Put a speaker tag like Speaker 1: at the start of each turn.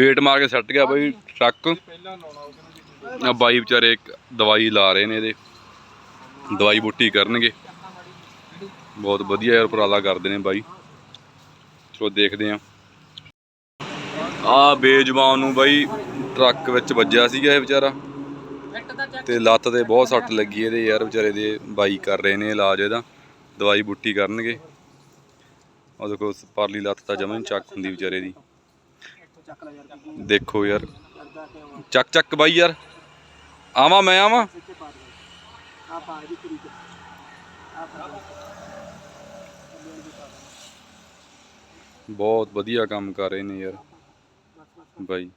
Speaker 1: ਫੇਟ ਮਾਰ ਕੇ ਸੱਟ ਗਿਆ ਬਾਈ ਟਰੱਕ। ਆ ਬਾਈ ਵਿਚਾਰੇ ਦਵਾਈ ਲਾ ਰਹੇ ਨੇ ਇਹਦੇ। ਦਵਾਈ ਬੂਟੀ ਕਰਨਗੇ। ਬਹੁਤ ਵਧੀਆ ਯਾਰ ਉਪਰਾਲਾ ਕਰਦੇ ਨੇ ਬਾਈ। ਚਲੋ ਦੇਖਦੇ ਆ ਆ ਬੇਜਵਾਨ ਨੂੰ ਬਾਈ ਟਰੱਕ ਵਿੱਚ ਵੱਜਿਆ ਸੀਗਾ ਇਹ ਵਿਚਾਰਾ। ਤੇ ਲੱਤ ਤੇ ਬਹੁਤ ਸੱਟ ਲੱਗੀ ਇਹਦੇ ਯਾਰ ਵਿਚਾਰੇ ਦੇ। ਬਾਈ ਕਰ ਰਹੇ ਨੇ ਇਲਾਜ ਇਹਦਾ। ਦਵਾਈ ਬੂਟੀ ਕਰਨਗੇ। ਉਹ ਦੇਖੋ ਪਰਲੀ ਲੱਤ ਤਾਂ ਜਮਾਂ ਚੱਕ ਹੁੰਦੀ ਵਿਚਾਰੇ ਦੀ। ਦੇਖੋ ਯਾਰ। ਚੱਕ ਚੱਕ ਬਾਈ ਯਾਰ। ਆਵਾਂ ਮੈਂ ਆਵਾਂ। ਬਹੁਤ ਵਧੀਆ ਕੰਮ ਕਰ ਰਹੇ ਨੇ ਯਾਰ। ਬਾਈ।